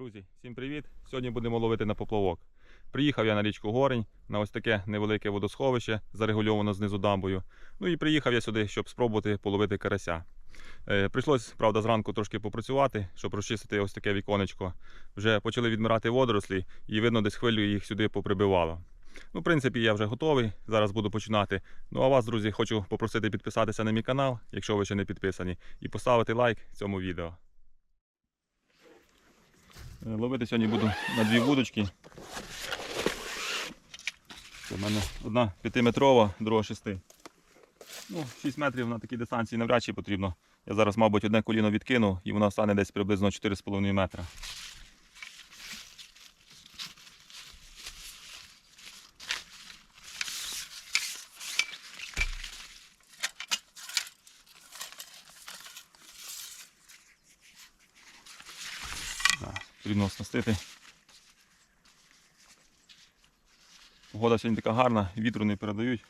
Друзі, всім привіт! Сьогодні будемо ловити на поплавок. Приїхав я на річку Горень на ось таке невелике водосховище, зарегульовано знизу дамбою. Ну і приїхав я сюди, щоб спробувати половити карася. Е, прийшлось, правда, зранку трошки попрацювати, щоб розчистити ось таке віконечко. Вже почали відмирати водорослі, і видно, десь хвилю їх сюди поприбивало. Ну, в принципі, я вже готовий. Зараз буду починати. Ну а вас, друзі, хочу попросити підписатися на мій канал, якщо ви ще не підписані, і поставити лайк цьому відео. Е, Ловити сьогодні буду на дві вудочки. В мене одна 5-метрова, друга 6. Ну, 6 метрів на такій дистанції навряд чи потрібно. Я зараз, мабуть, одне коліно відкину і вона стане десь приблизно 4,5 метра. Зараз потрібно оснастити. Погода сьогодні така гарна, вітру не передають,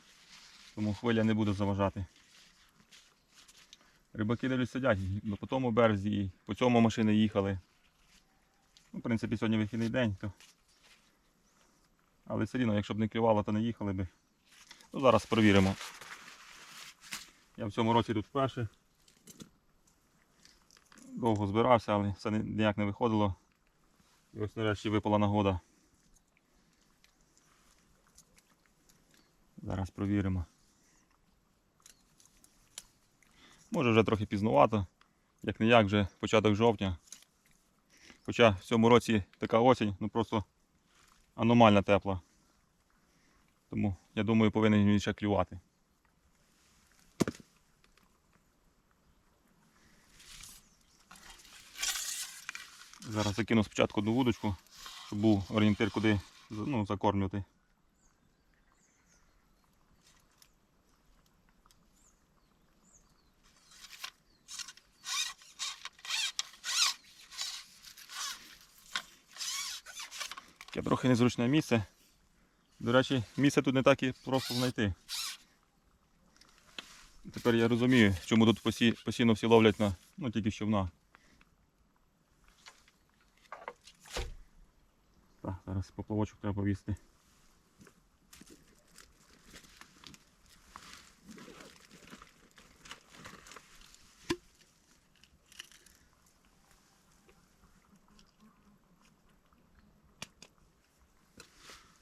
тому хвиля не буде заважати. Рибаки дивлюсь сидять по тому березі, по цьому машини їхали. Ну, в принципі, сьогодні вихідний день, то... але все рівно, якщо б не клювало, то не їхали би. Ну, зараз перевіримо. Я в цьому році тут вперше. Довго збирався, але все ніяк не виходило. І ось нарешті випала нагода. Зараз провіримо. Може вже трохи пізнувато, як не як вже початок жовтня. Хоча в цьому році така осінь, ну просто аномально тепла. Тому я думаю повинен він ще клювати. Зараз закину спочатку одну вудочку, щоб був орієнтир, куди ну, закормлювати. Таке трохи незручне місце. До речі, місце тут не так і просто знайти. Тепер я розумію, чому тут постійно всі ловлять на ну, тільки човна. Так, зараз поплавочок треба повісти.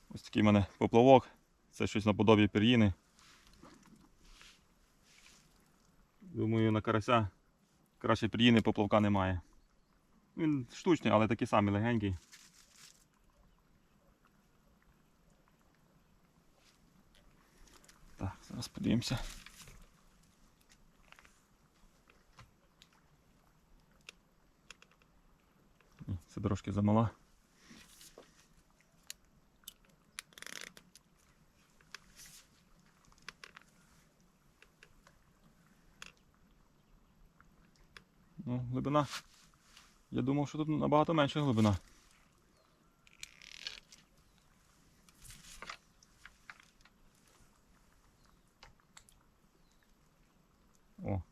Ось такий в мене поплавок. Це щось наподобі пір'їни. Думаю, на карася краще пір'їни поплавка немає. Він штучний, але такий самий легенький. Так, зараз подивимося. Це трошки замала. Ну, глибина. Я думав, що тут набагато менша глибина. О,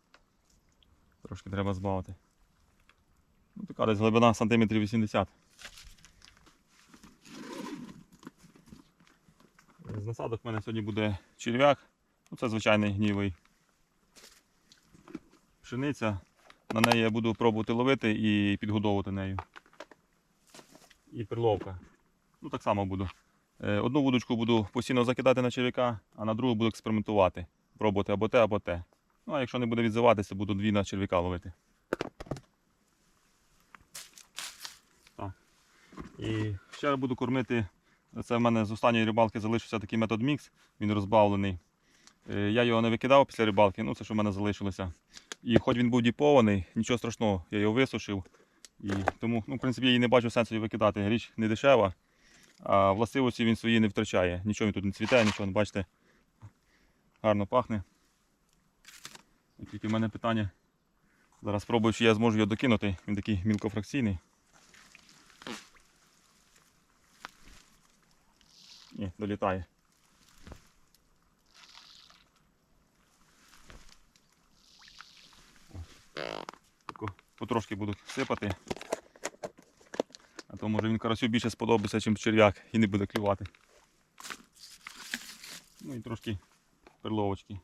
трошки треба збавити. Ну, така десь глибина сантиметрів 80. З насадок в мене сьогодні буде черв'як. Ну, це звичайний гнівий. Пшениця. На неї я буду пробувати ловити і підгодовувати нею. І перловка. Ну так само буду. Е, Одну вудочку буду постійно закидати на черв'яка, а на другу буду експериментувати. Пробувати або те, або те. Ну а якщо не буде відзиватися, буду дві на черв'яка ловити. І ще буду кормити. Це в мене з останньої рибалки залишився такий метод мікс, він розбавлений. Е, Я його не викидав після рибалки, ну це що в мене залишилося. І хоч він був діпований, нічого страшного, я його висушив. І тому, ну, в принципі, я її не бачу сенсу викидати. Річ не дешева, а властивості він свої не втрачає. Нічого він тут не цвіте, нічого, бачите, гарно пахне. Тільки в мене питання. Зараз спробую, чи я зможу його докинути. Він такий мілкофракційний. Ні, долітає. Потрошки буду сипати. А то може він карасю більше сподобається, ніж черв'як і не буде клювати. Ну і трошки перловочки.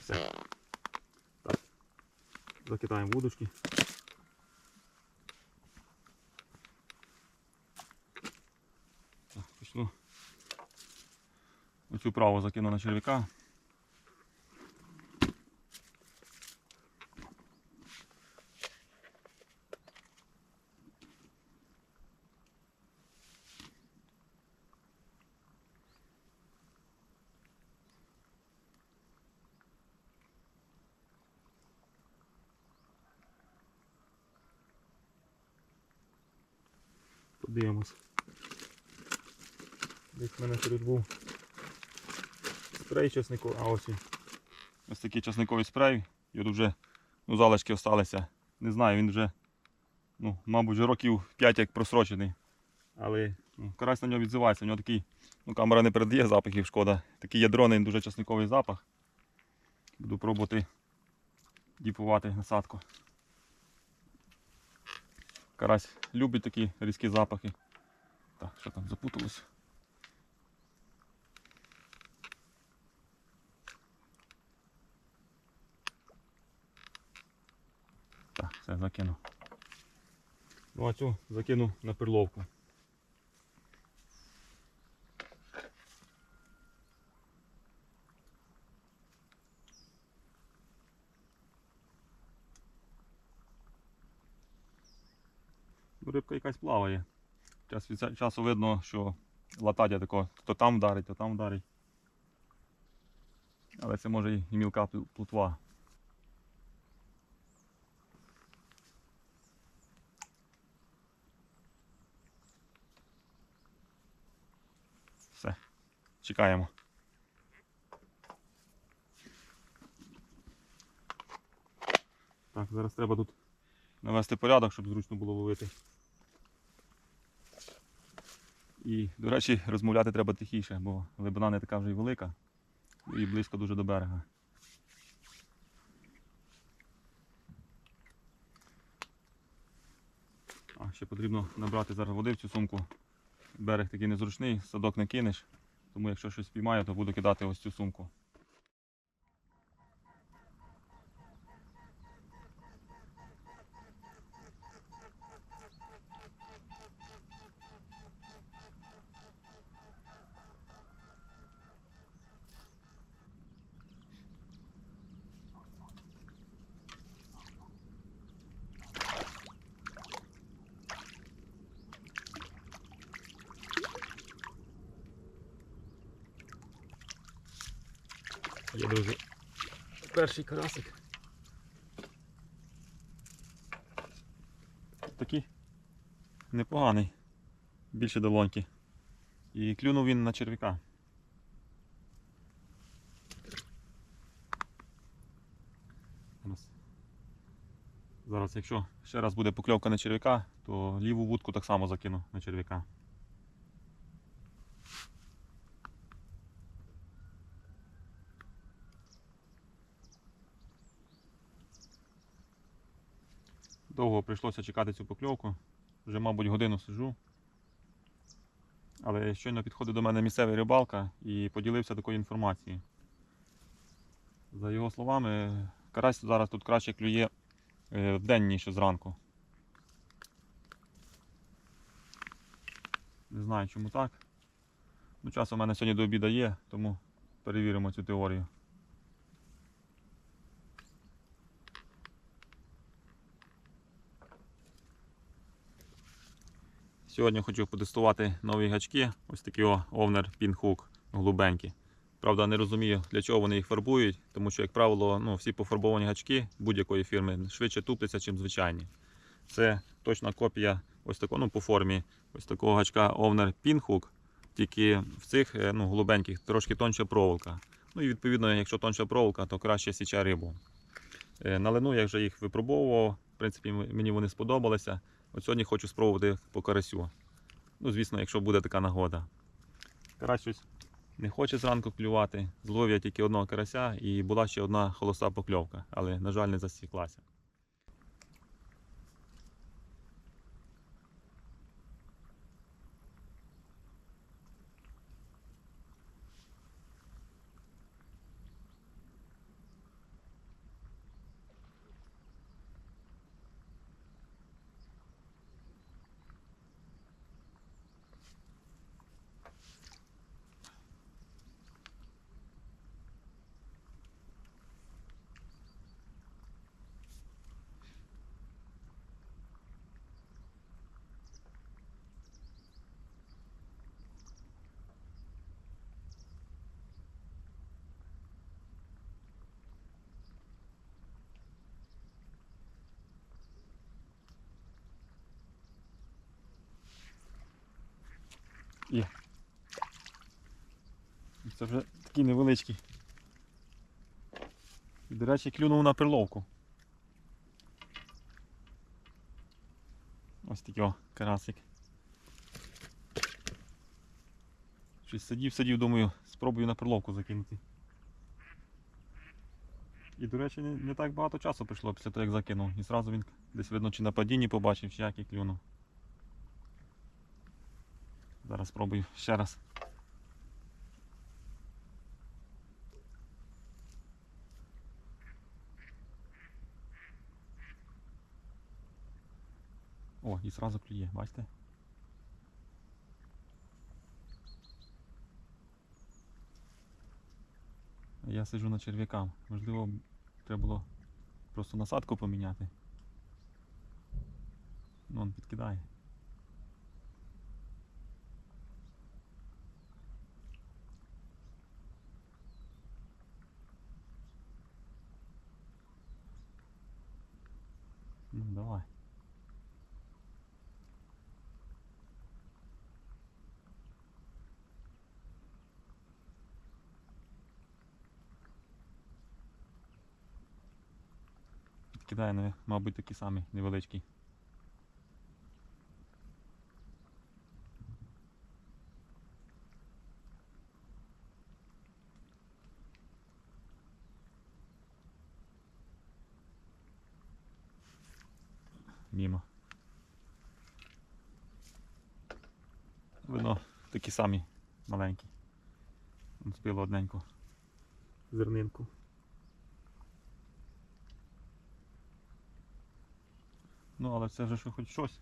Все. Так. Вудочки. Так, почну. Оцю праву закину на черв'яка. Подивимось. Десь в мене тут був спрей часниковий, а ось він. Ось такий часниковий спрей. І от вже ну, залишки залишилися. Не знаю, він вже, ну, мабуть, вже років 5 як просрочений. Але ну, карась на нього відзивається. У нього такий, ну камера не передає запахів, шкода. Такий ядроний, дуже часниковий запах. Буду пробувати діпувати насадку. Карась любить такі різкі запахи. Так, що там запуталось? Так, все, закину. Ну а цю закину на перловку. Ну, Рибка якась плаває. Час від часу видно, що латадя тако, то там вдарить, то там вдарить. Але це може і мілка пл- плотва. Все, чекаємо. Так, зараз треба тут навести порядок, щоб зручно було ловити. І, до речі, розмовляти треба тихіше, бо глибина не така вже й велика і близько дуже до берега. А ще потрібно набрати зараз води в цю сумку. Берег такий незручний, садок не кинеш, тому якщо щось піймаю, то буду кидати ось цю сумку. Є, друзі. Перший карасик. Такий непоганий. Більше долоньки. І клюнув він на черв'яка. Зараз. Зараз, якщо ще раз буде покльовка на черв'яка, то ліву вудку так само закину на черв'яка. Довго прийшлося чекати цю покльовку. Вже, мабуть, годину сиджу. Але щойно підходить до мене місцевий рибалка і поділився такою інформацією. За його словами, карась зараз тут краще клює е, вдень, ніж зранку. Не знаю чому так. Ну, часу в мене сьогодні до обіду є, тому перевіримо цю теорію. Сьогодні хочу потестувати нові гачки. Ось такі Овнер Pinhook голубенькі. Правда, не розумію, для чого вони їх фарбують, тому що, як правило, ну, всі пофарбовані гачки будь-якої фірми швидше тупляться, ніж звичайні. Це точна копія ось такого, ну, по формі ось такого гачка Овнер Pinhook, тільки в цих е, ну, голубеньких трошки тонша проволока. Ну і відповідно, якщо тонша проволока, то краще січе рибу. Е, На лину я вже їх випробовував. В принципі, мені вони сподобалися. От сьогодні хочу спробувати по карасю. Ну, звісно, якщо буде така нагода. Карась щось не хоче зранку клювати. Зловив я тільки одного карася і була ще одна холоса покльовка, але, на жаль, не засіклася. Є. Це вже такий невеличкий. І, До речі, клюнув на приловку. Ось такий о, карасик. Щось сидів, сидів, думаю, спробую на приловку закинути. І, до речі, не, не так багато часу прийшло після того, як закинув. І зразу він десь видно, чи на падінні побачив, чи як і клюнув. Зараз спробую ще раз. О, і зразу клює, бачите? Я сиджу на черв'якам. Можливо, треба було просто насадку поміняти. Ну, он підкидає. Ну, давай. Підкидає, ну, мабуть, такий самий невеличкий. Мімо. Видно, такі самі маленькі. Збило одненьку зернинку. Ну, але це вже що хоч щось.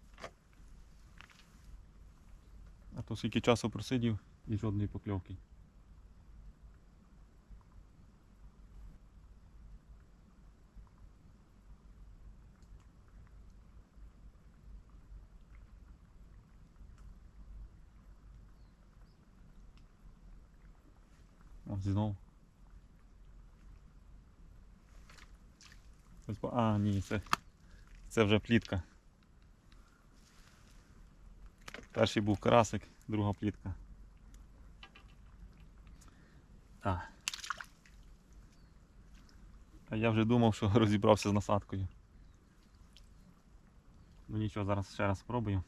А то скільки часу просидів і жодної покльовки. О, знову. А, ні, це, це вже плітка. Перший був карасик, друга плітка. А. А я вже думав, що розібрався з насадкою. Ну нічого, зараз ще раз спробую.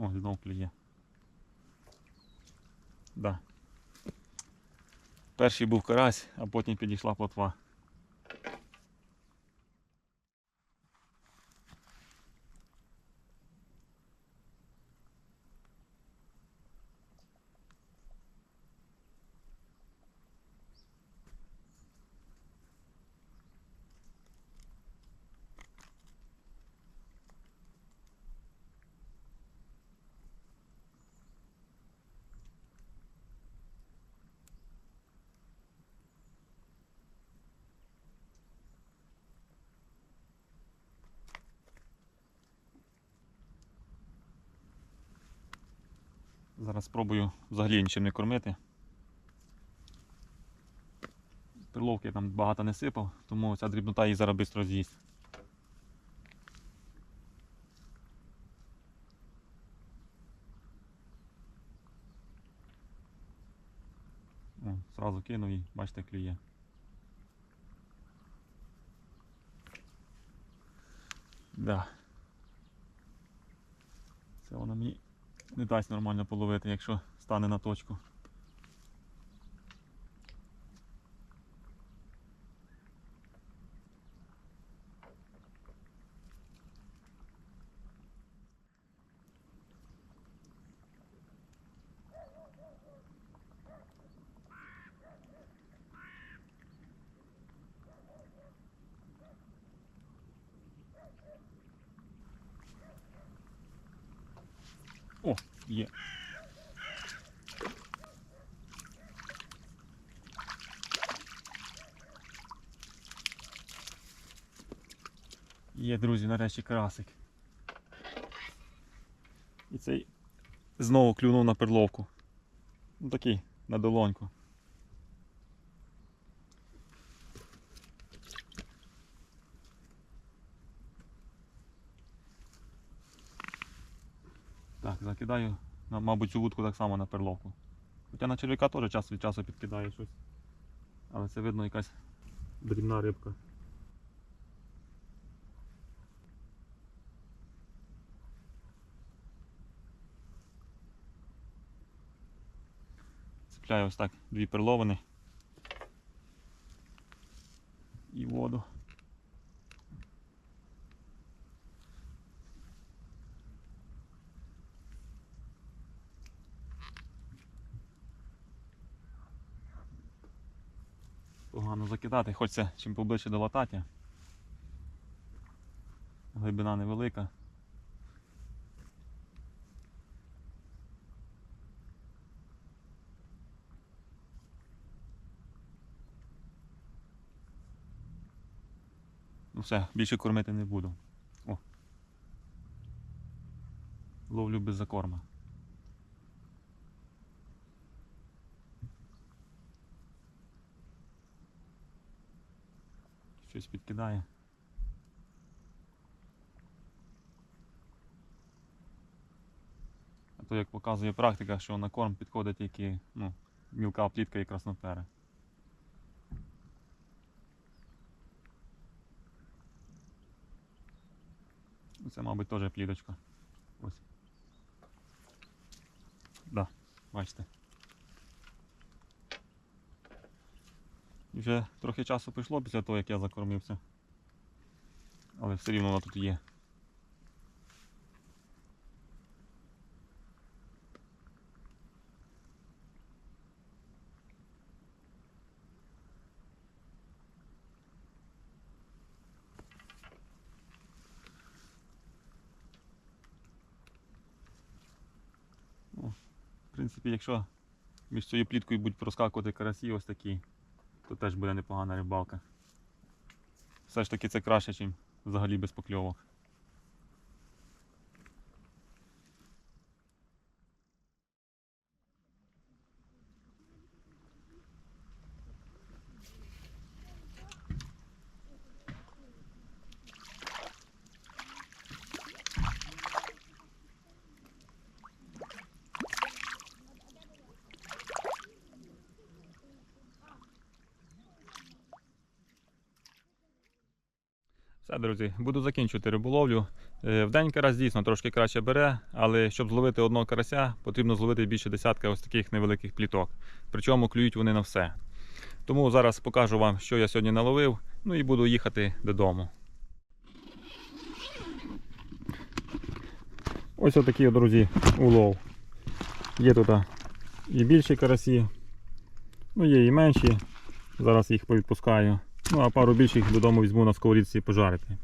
О, знов клює. Да. Перший був карась, а потім підійшла плотва. Зараз спробую взагалі нічим не кормити. Перловки я там багато не сипав, тому ця дрібнота її зараз швидко з'їсть. Зразу кинув і бачите, клює. Да. Це воно мені не дасть нормально половити, якщо стане на точку. О, є. Є, друзі, нарешті красик. І цей знову клюнув на перловку. Ну такий, на долоньку. Так, закидаю, мабуть, цю вудку так само на перловку. Хоча на черв'яка теж час від часу підкидає щось. Але це видно якась дрібна рибка. Цепляю ось так дві перловини. І воду. Погано закидати, хочеться чим поближче до латаття. Глибина невелика. Ну все, більше кормити не буду. О. Ловлю без закорма. Щось підкидає. А то як показує практика, що на корм підходить тільки ну, мілка плітка і краснопера. Це, мабуть, теж пліточка. Ось. Да, бачите. Вже трохи часу пішло після того, як я закормився. Але все рівно вона тут є. Ну, В принципі, якщо між цією пліткою будуть проскакувати карасі ось такі, то теж буде непогана рибалка. Все ж таки це краще, ніж взагалі без покльовок. Все, друзі, буду закінчувати риболовлю. Е, В день карась дійсно трошки краще бере, але щоб зловити одного карася, потрібно зловити більше десятка ось таких невеликих пліток. Причому клюють вони на все. Тому зараз покажу вам, що я сьогодні наловив, ну і буду їхати додому. Ось отакий, друзі, улов. Є тут і більші карасі, ну є і менші. Зараз їх повідпускаю. Ну, а пару більших додому візьму на сковорідці пожарити.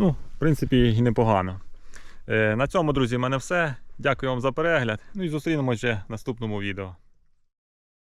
Ну, в принципі, і непогано. Е, на цьому, друзі, в мене все. Дякую вам за перегляд. Ну і зустрінемося в наступному відео.